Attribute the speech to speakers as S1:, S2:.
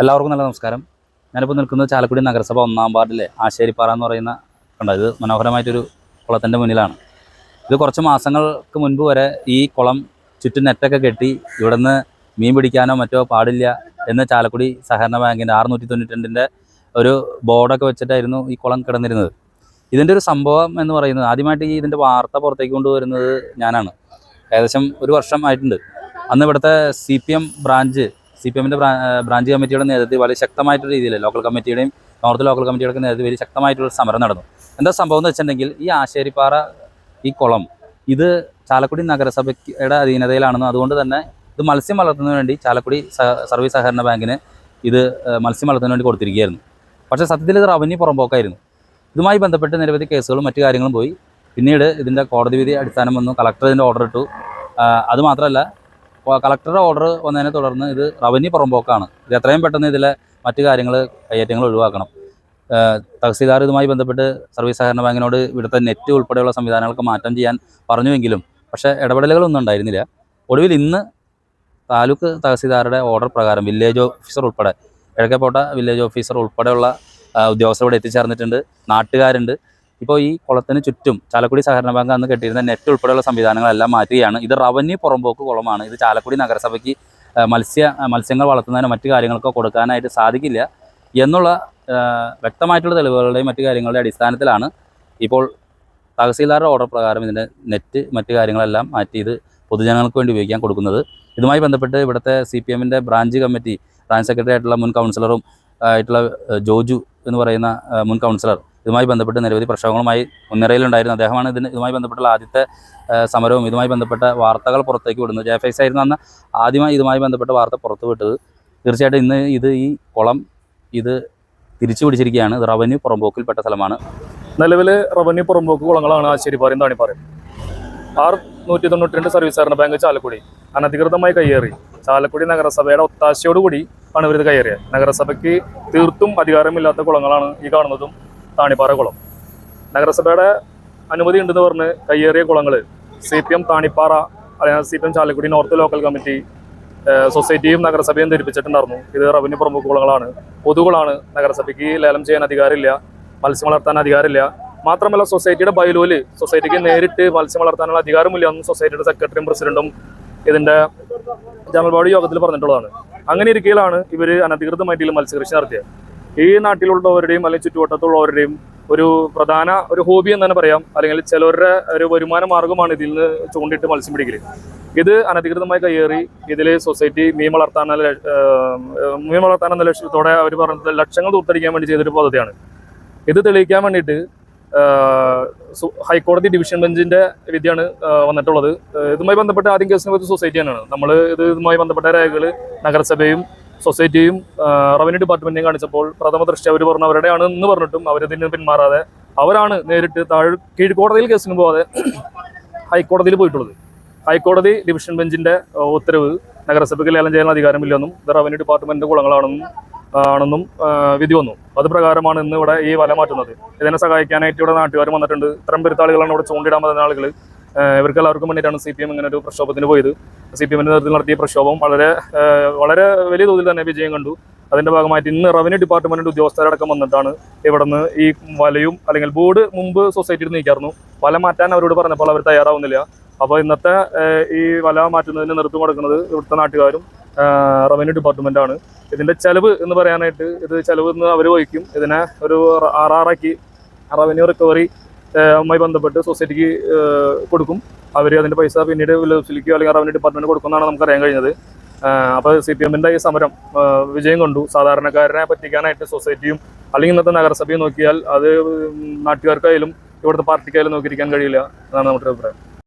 S1: എല്ലാവർക്കും നല്ല നമസ്കാരം. ഞാനിപ്പോൾ നിൽക്കുന്നത് ചാലക്കുടി നഗരസഭ ഒന്നാം വാർഡിലെ ആശേരിപ്പാറ എന്ന് പറയുന്ന കണ്ടോ ഇത് മനോഹരമായിട്ടൊരു കുളത്തിന്റെ മുന്നിലാണ്. ഇത് കുറച്ച് മാസങ്ങൾക്ക് മുൻപ് വരെ ഈ കുളം ചുറ്റും നെറ്റൊക്കെ കെട്ടി ഇവിടുന്ന് മീൻ പിടിക്കാനോ മറ്റോ പാടില്ല എന്ന് ചാലക്കുടി സഹകരണ ബാങ്കിന്റെ ആറുനൂറ്റി തൊണ്ണൂറ്റി ഒരു ബോർഡൊക്കെ വെച്ചിട്ടായിരുന്നു ഈ കുളം കിടന്നിരുന്നത്. ഇതിന്റെ ഒരു സംഭവം എന്ന് പറയുന്നത് ആദ്യമായിട്ട് ഈ ഇതിന്റെ വാർത്ത പുറത്തേക്ക് കൊണ്ടുവരുന്നത് ഞാനാണ്. ഏകദേശം ഒരു വർഷം ആയിട്ടുണ്ട്. അന്ന് ഇവിടുത്തെ C P M branch C P എമ്മിന്റെ ബ്രാഞ്ച് കമ്മിറ്റിയുടെ നേതൃത്വത്തിൽ വളരെ ശക്തമായിട്ടുള്ള രീതിയിൽ ലോക്കൽ കമ്മിറ്റിയുടെയും നോർത്ത് ലോക്കൽ കമ്മിറ്റിയുടെ നേതൃത്വത്തിൽ വലിയ ശക്തമായിട്ടുള്ള സമരം നടന്നു. എന്താ സംഭവം എന്ന് വെച്ചിട്ടുണ്ടെങ്കിൽ ഈ ആശേരിപ്പാറ ഈ കുളം ഇത് ചാലക്കുടി നഗരസഭയുടെ അധീനതയിലാണെന്നും അതുകൊണ്ട് തന്നെ ഇത് മത്സ്യം വളർത്തുന്നതിന് വേണ്ടി ചാലക്കുടി സർവീസ് സഹകരണ ബാങ്കിന് ഇത് മത്സ്യം വളർത്തുന്നതിന് വേണ്ടി കൊടുത്തിരിക്കുകയായിരുന്നു. പക്ഷേ സത്യത്തിൽ ഇത് റവന്യൂ പുറമ്പോക്കായിരുന്നു ഇതുമായി ബന്ധപ്പെട്ട് നിരവധി കേസുകളും മറ്റു കാര്യങ്ങളും പോയി. പിന്നീട് ഇതിന്റെ കോടതി വിധി അടിസ്ഥാനം വന്നു കളക്ടർ ഇതിന്റെ ഓർഡർ ഇട്ടു അത് മാത്രമല്ല കളക്ടറുടെ ഓർഡർ വന്നതിനെ തുടർന്ന് ഇത് റവന്യൂ പുറമ്പോക്കാണ്. ഇത് എത്രയും പെട്ടെന്ന് ഇതിലെ മറ്റു കാര്യങ്ങൾ കയ്യേറ്റങ്ങൾ ഒഴിവാക്കണം. തഹസീൽദാർ ഇതുമായി ബന്ധപ്പെട്ട് സർവീസ് സഹകരണ ബാങ്കിനോട് ഇവിടുത്തെ നെറ്റ് ഉൾപ്പെടെയുള്ള സംവിധാനങ്ങൾക്ക് മാറ്റം ചെയ്യാൻ പറഞ്ഞുവെങ്കിലും പക്ഷേ ഇടപെടലുകളൊന്നും ഉണ്ടായിരുന്നില്ല. ഒടുവിൽ ഇന്ന് താലൂക്ക് തഹസീൽദാരുടെ ഓർഡർ പ്രകാരം വില്ലേജ് ഓഫീസർ ഉൾപ്പെടെ കിഴക്കേപ്പോട്ട വില്ലേജ് ഓഫീസർ ഉൾപ്പെടെയുള്ള ഉദ്യോഗസ്ഥരോട് എത്തിച്ചേർന്നിട്ടുണ്ട്. നാട്ടുകാരുണ്ട്. ഇപ്പോൾ ഈ കുളത്തിന് ചുറ്റും ചാലക്കുടി സഹകരണ ബാങ്ക് അന്ന് കെട്ടിയിരുന്ന നെറ്റ് ഉൾപ്പെടെയുള്ള സംവിധാനങ്ങളെല്ലാം മാറ്റുകയാണ്. ഇത് റവന്യൂ പുറമ്പോക്ക് കുളമാണ്. ഇത് ചാലക്കുടി നഗരസഭയ്ക്ക് മത്സ്യ മത്സ്യങ്ങൾ വളർത്തുന്നതിനോ മറ്റു കാര്യങ്ങൾക്കോ കൊടുക്കാനായിട്ട് സാധിക്കില്ല എന്നുള്ള വ്യക്തമായിട്ടുള്ള തെളിവുകളുടെയും മറ്റു കാര്യങ്ങളുടെ അടിസ്ഥാനത്തിലാണ് ഇപ്പോൾ തഹസീൽദാരുടെ ഓർഡർ പ്രകാരം ഇതിന്റെ നെറ്റ് മറ്റു കാര്യങ്ങളെല്ലാം മാറ്റി ഇത് പൊതുജനങ്ങൾക്ക് വേണ്ടി ഉപയോഗിക്കാൻ കൊടുക്കുന്നത്. ഇതുമായി ബന്ധപ്പെട്ട് ഇവിടുത്തെ സി പി എമ്മിന്റെ ബ്രാഞ്ച് കമ്മിറ്റി ബ്രാഞ്ച് സെക്രട്ടറി ആയിട്ടുള്ള മുൻ കൗൺസിലറും ആയിട്ടുള്ള ജോജു എന്ന് പറയുന്ന മുൻ കൗൺസിലർ ഇതുമായി ബന്ധപ്പെട്ട് നിരവധി പ്രക്ഷോഭങ്ങളുമായി മുൻനിരയിലുണ്ടായിരുന്നു. അദ്ദേഹമാണ് ഇതിന് ഇതുമായി ബന്ധപ്പെട്ടുള്ള ആദ്യത്തെ സമരവും ഇതുമായി ബന്ധപ്പെട്ട വാർത്തകൾ പുറത്തേക്ക് വിടുന്നത്. ജെ എഫ് ഐസ് ആയിരുന്നു അന്ന് ആദ്യമായി ഇതുമായി ബന്ധപ്പെട്ട വാർത്ത പുറത്തു വിട്ടത്. തീർച്ചയായിട്ടും ഇന്ന് ഇത് ഈ കുളം ഇത് തിരിച്ചു പിടിച്ചിരിക്കുകയാണ്. റവന്യൂ പുറമ്പോക്കിൽപ്പെട്ട സ്ഥലമാണ്.
S2: നിലവിൽ റവന്യൂ പുറമ്പോക്ക് കുളങ്ങളാണ് താണി താണിപ്പാറയും ആർ നൂറ്റി തൊണ്ണൂറ്റി രണ്ട് സർവീസ് ബാങ്ക് ചാലക്കുടി അനധികൃതമായി കയ്യേറി. ചാലക്കുടി നഗരസഭയുടെ ഒത്താശയോടുകൂടി ആണ് ഇവരിത് കയ്യേറിയത്. നഗരസഭയ്ക്ക് തീർത്തും അധികാരമില്ലാത്ത കുളങ്ങളാണ് ഈ കാണുന്നതും താണിപ്പാറ കുളം നഗരസഭയുടെ അനുമതി ഉണ്ടെന്ന് പറഞ്ഞ് കയ്യേറിയ കുളങ്ങൾ സി പി എം താണിപ്പാറ അല്ലെങ്കിൽ C P M Chalakudy north local committee സൊസൈറ്റിയും നഗരസഭയും ധരിപ്പിച്ചിട്ടുണ്ടായിരുന്നു. ഇത് റവന്യൂ പ്രമുഖ കുളങ്ങളാണ്. പൊതുകുളാണ് നഗരസഭയ്ക്ക് ലേലം ചെയ്യാൻ അധികാരമില്ല മത്സ്യം വളർത്താൻ അധികാരമില്ല. മാത്രമല്ല സൊസൈറ്റിയുടെ ബൈലോൽ സൊസൈറ്റിക്ക് നേരിട്ട് മത്സ്യം വളർത്താനുള്ള അധികാരമില്ല എന്നും സൊസൈറ്റിയുടെ സെക്രട്ടറിയും പ്രസിഡന്റും ഇതിന്റെ ജനറൽ ബോഡി യോഗത്തിൽ പറഞ്ഞിട്ടുള്ളതാണ്. അങ്ങനെ ഇരിക്കലാണ് ഇവർ അനധികൃതമായിട്ട് മത്സ്യകൃഷി നടത്തിയത്. ഈ നാട്ടിലുള്ളവരുടെയും അല്ലെങ്കിൽ ചുറ്റുവട്ടത്തുള്ളവരുടെയും ഒരു പ്രധാന ഒരു ഹോബി എന്ന് തന്നെ പറയാം. അല്ലെങ്കിൽ ചിലവരുടെ ഒരു വരുമാന മാർഗമാണ് ഇതിൽ നിന്ന് ചൂണ്ടിട്ട് മത്സ്യം പിടിക്കൽ ഇത് അനധികൃതമായി കയ്യേറി ഇതിൽ സൊസൈറ്റി മീൻ വളർത്താൻ മീൻ വളർത്താൻ എന്ന ലക്ഷ്യത്തോടെ അവർ പറഞ്ഞത് ലക്ഷങ്ങൾ തൂത്തടിക്കാൻ വേണ്ടി ചെയ്തൊരു പദ്ധതിയാണ്. ഇത് തെളിയിക്കാൻ വേണ്ടിയിട്ട് ഹൈക്കോടതി ഡിവിഷൻ ബെഞ്ചിന്റെ വിധിയാണ് വന്നിട്ടുള്ളത്. ഇതുമായി ബന്ധപ്പെട്ട് ആദ്യം കേസിന് പോയത് സൊസൈറ്റി തന്നെയാണ്. നമ്മൾ ഇത് ഇതുമായി ബന്ധപ്പെട്ട രേഖകൾ നഗരസഭയും സൊസൈറ്റിയും റവന്യൂ ഡിപ്പാർട്ട്മെന്റിനെയും കാണിച്ചപ്പോൾ പ്രഥമ ദൃഷ്ടി അവർ പറഞ്ഞു അവരുടെയാണ് എന്ന് പറഞ്ഞിട്ടും അവരതിന് പിന്മാറാതെ അവരാണ് നേരിട്ട് താഴെ കീഴ്ക്കോടതിയിൽ കേസിന് പോകാതെ ഹൈക്കോടതിയിൽ പോയിട്ടുള്ളത്. ഹൈക്കോടതി ഡിവിഷൻ ബെഞ്ചിന്റെ ഉത്തരവ് നഗരസഭയ്ക്ക് ലേലം ചെയ്യാൻ അധികാരമില്ലെന്നും ഇത് റവന്യൂ ഡിപ്പാർട്ട്മെന്റിന്റെ കുളങ്ങളാണെന്നും ആണെന്നും വിധി വന്നു. അത് പ്രകാരമാണ് ഇന്ന് ഇവിടെ ഈ വല മാറ്റുന്നത്. ഇതിനെ സഹായിക്കാനായിട്ട് ഇവിടെ നാട്ടുകാർ വന്നിട്ടുണ്ട്. ഇത്തരം പെരുത്താളികളാണ് ഇവിടെ ചൂണ്ടിടാൻ പറ്റുന്ന ആളുകൾ ഇവർക്ക് എല്ലാവർക്കും വേണ്ടിയിട്ടാണ് സി പി എം ഇങ്ങനെ ഒരു പ്രക്ഷോഭത്തിന് പോയത്. സി പി എമ്മിന്റെ നേതൃത്വത്തിൽ നടത്തിയ പ്രക്ഷോഭം വളരെ വളരെ വലിയ തോതിൽ തന്നെ വിജയം കണ്ടു. അതിന്റെ ഭാഗമായിട്ട് ഇന്ന് റവന്യൂ ഡിപ്പാർട്ട്മെന്റിന്റെ ഉദ്യോഗസ്ഥരടക്കം വന്നിട്ടാണ് ഇവിടുന്ന് ഈ വലയും അല്ലെങ്കിൽ ബോർഡ് മുമ്പ് സൊസൈറ്റിയിൽ നീക്കായിരുന്നു വല മാറ്റാൻ അവരോട് പറഞ്ഞപ്പോൾ അവർ തയ്യാറാവുന്നില്ല. അപ്പോൾ ഇന്നത്തെ ഈ വല മാറ്റുന്നതിന് നിർത്തും കൊടുക്കുന്നത് ഇവിടുത്തെ നാട്ടുകാരും റവന്യൂ ഡിപ്പാർട്ട്മെന്റ് ആണ്. ഇതിന്റെ ചെലവ് എന്ന് പറയാനായിട്ട് ഇത് ചെലവ് എന്ന് അവർ വഹിക്കും. ഇതിനെ ഒരു ആറാറാക്കി റവന്യൂ റിക്കവറി മായി ബന്ധപ്പെട്ട് സൊസൈറ്റിക്ക് കൊടുക്കും. അവർ അതിന്റെ പൈസ പിന്നീട് ലോസിലേക്കോ അല്ലെങ്കിൽ റവന്യൂ ഡിപ്പാർട്ട്മെന്റ് കൊടുക്കുമെന്നാണ് നമുക്ക് അറിയാൻ കഴിഞ്ഞത് അപ്പോൾ സി പി എമ്മിന്റെ ഈ സമരം വിജയം കൊണ്ടു. സാധാരണക്കാരനെ പറ്റിക്കാനായിട്ട് സൊസൈറ്റിയും അല്ലെങ്കിൽ ഇന്നത്തെ നഗരസഭയും നോക്കിയാൽ അത് നാട്ടുകാർക്കായാലും ഇവിടുത്തെ പാർട്ടിക്കായാലും നോക്കിയിരിക്കാൻ കഴിയില്ല എന്നാണ് നമ്മുടെ അഭിപ്രായം.